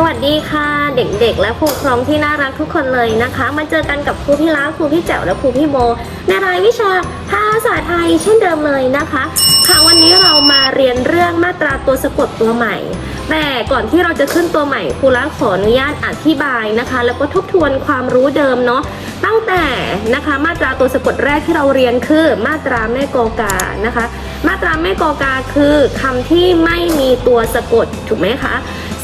สวัสดีค่ะเด็กๆ และผู้ปกครองที่น่ารักทุกคนเลยนะคะ มาเจอกันกับครูพี่ล้าครูพี่แจ๋วและครูพี่โบในรายวิชาภาษาไทยเช่นเดิมเลยนะคะ ค่ะวันนี้เรามาเรียนเรื่องมาตราตัวสะกดตัวใหม่แต่ก่อนที่เราจะขึ้นตัวใหม่ครูล้าขออนุญาตอธิบายนะคะ แล้วก็ทบทวนความรู้เดิมเนาะตั้งแต่นะคะมาตราตัวสะกดแรกที่เราเรียนคือ มาตราแม่กอกานะคะ มาตราแม่กอกาคือคำที่ไม่มีตัวสะกดถูกไหมคะ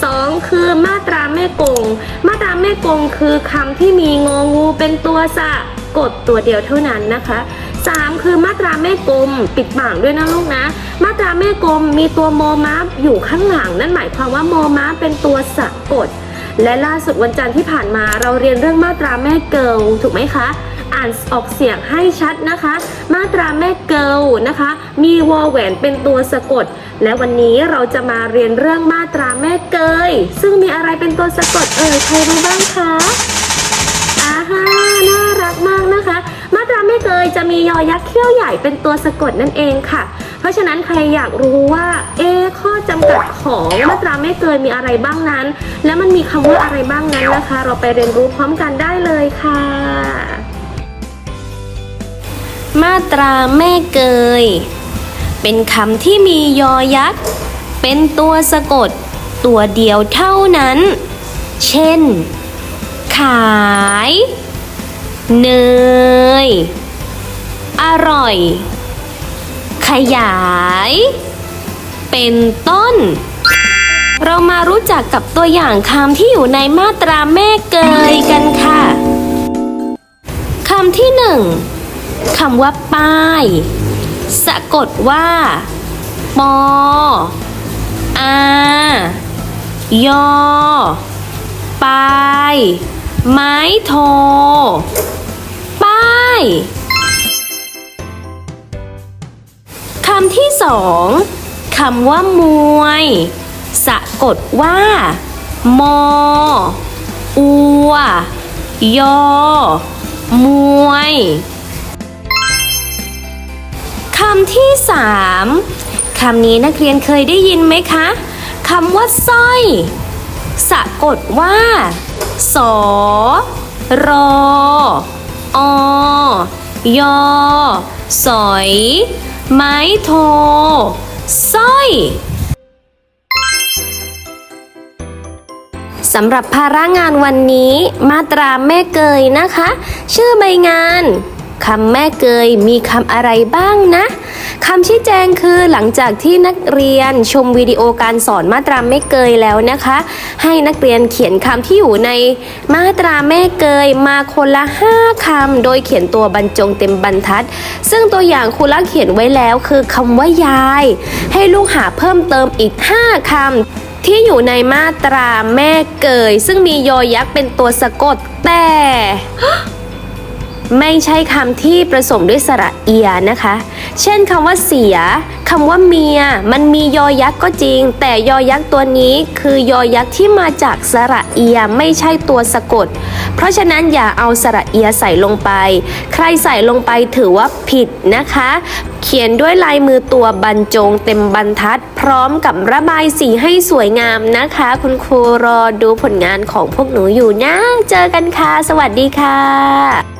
สองคือมาตราแม่กง มาตราแม่กงคือคำที่มีงองูเป็นตัวสะกดตัวเดียวเท่านั้นนะคะสามคือมาตราแม่กลมปิดปากด้วยนะลูกนะ มาตราแม่กลมมีตัวโมมาอยู่ข้างหลัง นั่นหมายความว่าโมมาเป็นตัวสะกด และล่าสุดวันจันทร์ที่ผ่านมาเราเรียนเรื่องมาตราแม่เกิลถูกไหมคะ อ่านออกเสียงให้ชัดนะคะ มาตราแม่เกิลนะคะ มีวอแหวนเป็นตัวสะกด และวันนี้เราจะมาเรียนเรื่องมาตราแม่เกย ซึ่งมีอะไรเป็นตัวสะกดเอ่ยใครรู้บ้างคะอาฮาน่ารักมากนะคะ มาตราแม่เกยจะมียอยักษ์เขี้ยวใหญ่เป็นตัวสะกดนั่นเองค่ะ เพราะฉะนั้นใครอยากรู้ว่าเอข้อจำกัดของมาตราแม่เกยมีอะไรบ้างนั้น และมันมีคำว่าอะไรบ้างนั้นนะคะ เราไปเรียนรู้พร้อมกันได้เลยค่ะ มาตราแม่เกย เป็นคำที่มียอยักษ์ เป็นตัวสะกด ตัวเดียวเท่านั้น เช่น ขาย เนย อร่อย ขยาย เป็นต้น เรามารู้จักกับตัวอย่างคำที่อยู่ในมาตราแม่เกยกันค่ะ คำที่หนึ่งำว่าป้าย สะกดว่าปออายอปายไม้โท ป้ายคำที่สองคำว่ามวย สะกดว่า มอ อัว ยอ มวย คำที่สามคำนี้นักเรียนเคยได้ยินไหมคะคำว่าสร้อย สะกดว่า สอรออยอ สอย ไม้โท สร้อยสำหรับภาระงานวันนี้มาตราแม่เกยนะคะ ชื่อใบงาน คำแม่เกยมีคำอะไรบ้างนะคำชี้แจงคือหลังจากที่นักเรียนชมวิดีโอการสอนมาตราแม่เกยแล้วนะคะ ให้นักเรียนเขียนคำที่อยู่ในมาตราแม่เกยมาคนละ 5คำโดยเขียนตัวบรรจงเต็มบรรทัด ซึ่งตัวอย่างครูลักเขียนไว้แล้วคือคำว่ายาย ให้ลูกหาเพิ่มเติมอีก 5คำที่อยู่ในมาตราแม่เกย ซึ่งมียอยักษ์เป็นตัวสะกดแต่ ไม่ใช่คำที่ผสมด้วยสระเอียนะคะ เช่นคำว่าเสียคำว่าเมีย มันมียอยักษ์ก็จริง แต่ยอยักษ์ตัวนี้คือยอยักษ์ที่มาจากสระเอียไม่ใช่ตัวสะกด เพราะฉะนั้นอย่าเอาสระเอียใส่ลงไป ใครใส่ลงไปถือว่าผิดนะคะ เขียนด้วยลายมือตัวบรรจงเต็มบรรทัด พร้อมกับระบายสีให้สวยงามนะคะ คุณครูรอดูผลงานของพวกหนูอยู่นะ เจอกันค่ะ สวัสดีค่ะ